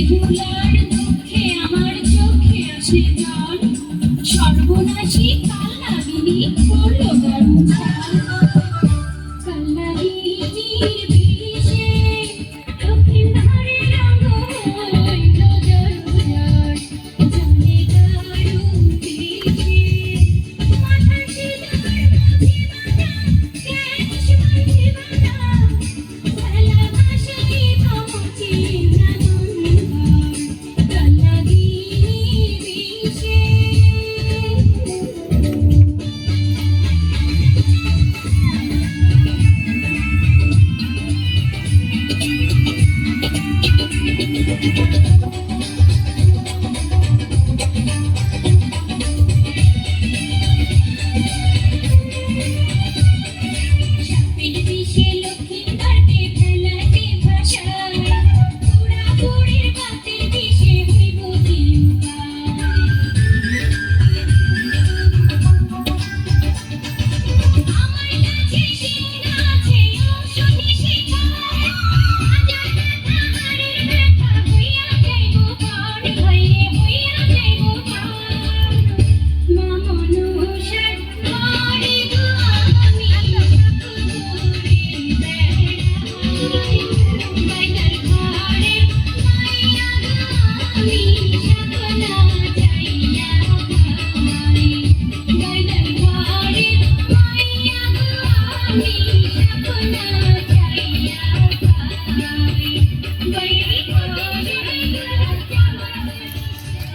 বেহুলার দুঃখে আমার চোখে আসে জল। সর্বনাশী